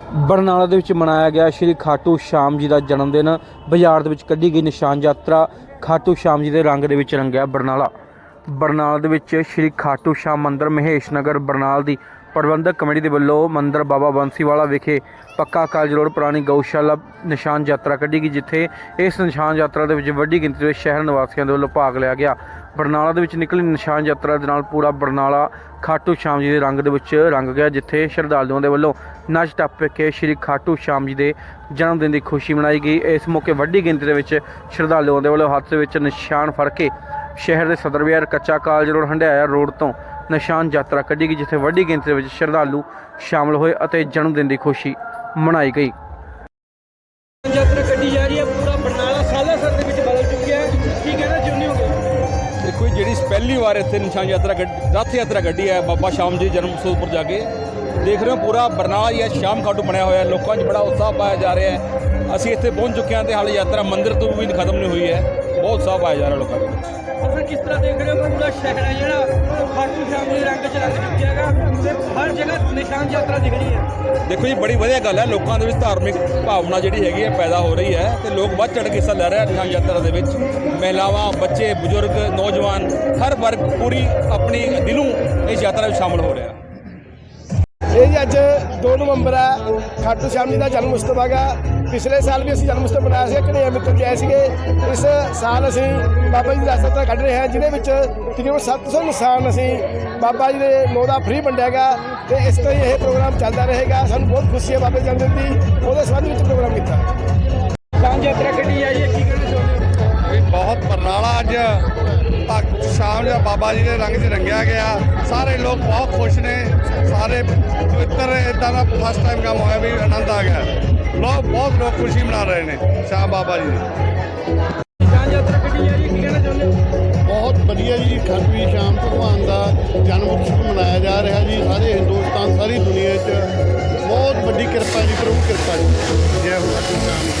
ਬਰਨਾਲਾ ਦੇ ਵਿੱਚ ਮਨਾਇਆ ਗਿਆ ਸ਼੍ਰੀ ਖਾਟੂ ਸ਼ਾਮ ਜੀ ਦਾ ਜਨਮ ਦਿਨ ਬਾਜ਼ਾਰ ਦੇ ਵਿੱਚ ਕੱਢੀ ਗਈ ਨਿਸ਼ਾਨ ਯਾਤਰਾ ਖਾਟੂ ਸ਼ਾਮ ਜੀ ਦੇ ਰੰਗ ਦੇ ਵਿੱਚ ਰੰਗਿਆ ਬਰਨਾਲਾ। ਬਰਨਾਲਾ ਦੇ ਵਿੱਚ ਸ਼੍ਰੀ ਖਾਟੂ ਸ਼ਾਮ ਮੰਦਿਰ, ਮਹੇਸ਼ ਨਗਰ ਬਰਨਾਲ ਦੀ ਪ੍ਰਬੰਧਕ ਕਮੇਟੀ ਦੇ ਵੱਲੋਂ ਮੰਦਰ ਬਾਬਾ ਬੰਸੀਵਾਲਾ ਵਿਖੇ ਪੱਕਾ ਕਾਲਜ ਰੋਡ, ਪੁਰਾਣੀ ਗਊਸ਼ਾਲਾ ਨਿਸ਼ਾਨ ਯਾਤਰਾ ਕੱਢੀ ਗਈ, ਜਿੱਥੇ ਇਸ ਨਿਸ਼ਾਨ ਯਾਤਰਾ ਦੇ ਵਿੱਚ ਵੱਡੀ ਗਿਣਤੀ ਵਿੱਚ ਸ਼ਹਿਰ ਨਿਵਾਸੀਆਂ ਦੇ ਵੱਲੋਂ ਭਾਗ ਲਿਆ ਗਿਆ। ਬਰਨਾਲਾ ਦੇ ਵਿੱਚ ਨਿਕਲੀ ਨਿਸ਼ਾਨ ਯਾਤਰਾ ਦੇ ਨਾਲ ਪੂਰਾ ਬਰਨਾਲਾ ਖਾਟੂ ਸ਼ਾਮ ਜੀ ਦੇ ਰੰਗ ਦੇ ਵਿੱਚ ਰੰਗ ਗਿਆ, ਜਿੱਥੇ ਸ਼ਰਧਾਲੂਆਂ ਦੇ ਵੱਲੋਂ ਨੱਚ ਟੱਪ ਕੇ ਸ਼੍ਰੀ ਖਾਟੂ ਸ਼ਾਮ ਜੀ ਦੇ ਜਨਮ ਦਿਨ ਦੀ ਖੁਸ਼ੀ ਮਨਾਈ ਗਈ। ਇਸ ਮੌਕੇ ਵੱਡੀ ਗਿਣਤੀ ਦੇ ਵਿੱਚ ਸ਼ਰਧਾਲੂਆਂ ਦੇ ਵੱਲੋਂ ਹੱਥ ਵਿੱਚ ਨਿਸ਼ਾਨ ਫੜ ਕੇ ਸ਼ਹਿਰ ਦੇ ਸਦਰ ਬਾਜ਼ਾਰ ਕੱਚਾ ਕਾਲਜ ਰੋਡ, ਹੰਡਿਆਇਆ ਰੋਡ ਤੋਂ ਨਿਸ਼ਾਨ ਯਾਤਰਾ ਕੱਢੀ ਗਈ ਜਿੱਥੇ ਵੱਡੀ ਗਿਣਤੀ ਦੇ ਵਿੱਚ ਸ਼ਰਧਾਲੂ ਸ਼ਾਮਲ ਹੋਏ ਅਤੇ ਜਨਮ ਦਿਨ ਦੀ ਖੁਸ਼ੀ ਮਨਾਈ ਗਈ। ਯਾਤਰਾ ਕੱਢੀ ਜਾ ਰਹੀ ਹੈ ਪੂਰਾ ਬਰਨਾਲਾ ਸਾਲਾ ਸਰ ਦੇ ਵਿੱਚ ਬਦਲ ਚੁੱਕਿਆ ਹੈ। ਕੀ ਕਹਿਣਾ ਚਾਹੁੰਦੇ ਹੋ ਦੇਖੋ ਜੀ, ਜਿਹੜੀ ਪਹਿਲੀ ਵਾਰ ਇੱਥੇ ਨਿਸ਼ਾਨ ਯਾਤਰਾ ਕੱਢ- ਰੱਥ ਯਾਤਰਾ ਕੱਢੀ ਹੈ ਬਾਬਾ ਸ਼ਾਮ ਜੀ ਜਨਮ ਸਰੂਪ ਜਾ ਕੇ। ਦੇਖ ਰਹੇ ਹੋ ਪੂਰਾ ਬਰਨਾਲਾ ਹੀ ਹੈ ਸ਼ਾਮ ਖਾਟੂ ਬਣਿਆ ਹੋਇਆ ਹੈ ਲੋਕਾਂ 'ਚ ਬੜਾ ਉਤਸ਼ਾਹ ਪਾਇਆ ਜਾ ਰਿਹਾ ਹੈ। ਅਸੀਂ ਇੱਥੇ ਪਹੁੰਚ ਚੁੱਕੇ ਹਾਂ ਤੇ ਹਾਲੇ ਯਾਤਰਾ ਮੰਦਿਰ ਤੋਂ ਵੀ ਖਤਮ ਨਹੀਂ ਹੋਈ ਹੈ। ਬਹੁਤ ਉਤਸ਼ਾਹ ਪਾਇਆ ਜਾ ਰਿਹਾ ਲੋਕਾਂ ਦੇ ਵਿੱਚ ਅਸਲ ਕਿਸ ਤਰ੍ਹਾਂ ਦੇਖ ਰਹੇ ਹੋ ਪੂਰਾ ਸ਼ਹਿਰ ਹੈ ਜਿਹੜਾ ਖਾਟੂ ਸ਼ਾਮ ਰੰਗ ਚ ਰੰਗ ਚੁੱਕਿਆ ਹੈਗਾ, ਤੇ ਹਰ ਜਗ੍ਹਾ ਨਿਸ਼ਾਨ ਯਾਤਰਾ ਦਿਖ ਰਹੀ ਹੈ। ਦੇਖੋ ਜੀ, ਬੜੀ ਵਧੀਆ ਗੱਲ ਹੈ, ਲੋਕਾਂ ਦੇ ਵਿੱਚ ਧਾਰਮਿਕ ਭਾਵਨਾ ਜਿਹੜੀ ਹੈਗੀ ਹੈ, ਪੈਦਾ ਹੋ ਰਹੀ ਹੈ, ਤੇ ਲੋਕ ਵੱਧ ਚੜ੍ਹ ਕੇ ਹਿੱਸਾ ਲੈ ਰਹੇ ਹਨ ਨਿਸ਼ਾਨ ਯਾਤਰਾ ਦੇ ਵਿੱਚ। ਮਹਿਲਾਵਾਂ, ਬੱਚੇ, ਬਜ਼ੁਰਗ, ਨੌਜਵਾਨ, ਹਰ ਵਰਗ ਪੂਰੀ ਆਪਣੀ ਦਿਲੋਂ ਇਸ ਯਾਤਰਾ ਵਿੱਚ ਸ਼ਾਮਲ ਹੋ ਰਿਹਾ। ਇਹ ਜੀ ਅੱਜ 2 ਨਵੰਬਰ ਹੈ। ਖਾਟੂ ਸ਼ਾਮ ਜੀ ਦਾ ਜਨਮ ਉਤਸਵ ਹੈਗਾ। ਪਿਛਲੇ ਸਾਲ ਵੀ ਅਸੀਂ ਜਨਮ ਉਤਸਵ ਮਨਾਇਆ ਸੀ ਕਨੇਆ ਮਿੱਤਰ ਜੀ ਆਏ ਸੀਗੇ। ਇਸ ਸਾਲ ਅਸੀਂ ਬਾਬਾ ਜੀ ਦੀ ਰਾਸਤਾ ਕੱਢ ਰਹੇ ਹਾਂ, ਜਿਹਦੇ ਵਿੱਚ ਤਕਰੀਬਨ 700 ਨਿਸ਼ਾਨ ਅਸੀਂ ਬਾਬਾ ਜੀ ਦੇ ਨੌ ਦਾ ਫ੍ਰੀ ਵੰਡਿਆਗਾ ਤੇ ਇਸ ਤਰ੍ਹਾਂ ਹੀ ਇਹ ਪ੍ਰੋਗਰਾਮ ਚੱਲਦਾ ਰਹੇਗਾ। ਸਾਨੂੰ ਬਹੁਤ ਖੁਸ਼ੀ ਹੈ ਬਾਬਾ ਜੀ ਜਨਮ ਦੀ। ਉਹਦੇ ਸੰਬੰਧ ਵਿੱਚ ਪ੍ਰੋਗਰਾਮ ਕੀਤਾ। ਨਿਸ਼ਾਨ ਯਾਤਰਾ ਸ਼ਾਮ ਦਾ ਬਾਬਾ ਜੀ ਦੇ ਰੰਗ 'ਚ ਰੰਗਿਆ ਗਿਆ। ਸਾਰੇ ਲੋਕ ਬਹੁਤ ਖੁਸ਼ ਨੇ। ਸਾਰੇ ਪਵਿੱਤਰ ਇਦਾਂ ਦਾ ਫਸਟ ਟਾਈਮ ਕੰਮ ਹੋਇਆ ਵੀ ਆਨੰਦ ਆ ਗਿਆ। ਲੋਕ ਬਹੁਤ ਲੋਕ ਖੁਸ਼ੀ ਮਨਾ ਰਹੇ ਨੇ ਸ਼ਾਮ ਬਾਬਾ ਜੀ ਦੀ। ਨਿਸ਼ਾਨ ਯਾਤਰਾ ਕੱਢੀ ਜਾ? ਰਹੀ ਹੈ ਕੀ ਕਹਿਣਾ ਚਾਹੁੰਦੇ ਹੋ? ਬਹੁਤ ਵਧੀਆ ਜੀ। ਖੰਡਵੀ ਸ਼ਾਮ ਭਗਵਾਨ ਦਾ ਜਨਮ ਉਤਸਵ ਮਨਾਇਆ ਜਾ ਰਿਹਾ ਜੀ। ਸਾਰੇ ਹਿੰਦੁਸਤਾਨ ਸਾਰੀ ਦੁਨੀਆ 'ਚ ਬਹੁਤ ਵੱਡੀ ਕਿਰਪਾ ਜੀ ਪ੍ਰਭੂ ਕਿਰਪਾ ਜੀ। ਜੈ ਹੋ ਖਾਟੂ ਸ਼ਾਮ ਜੀ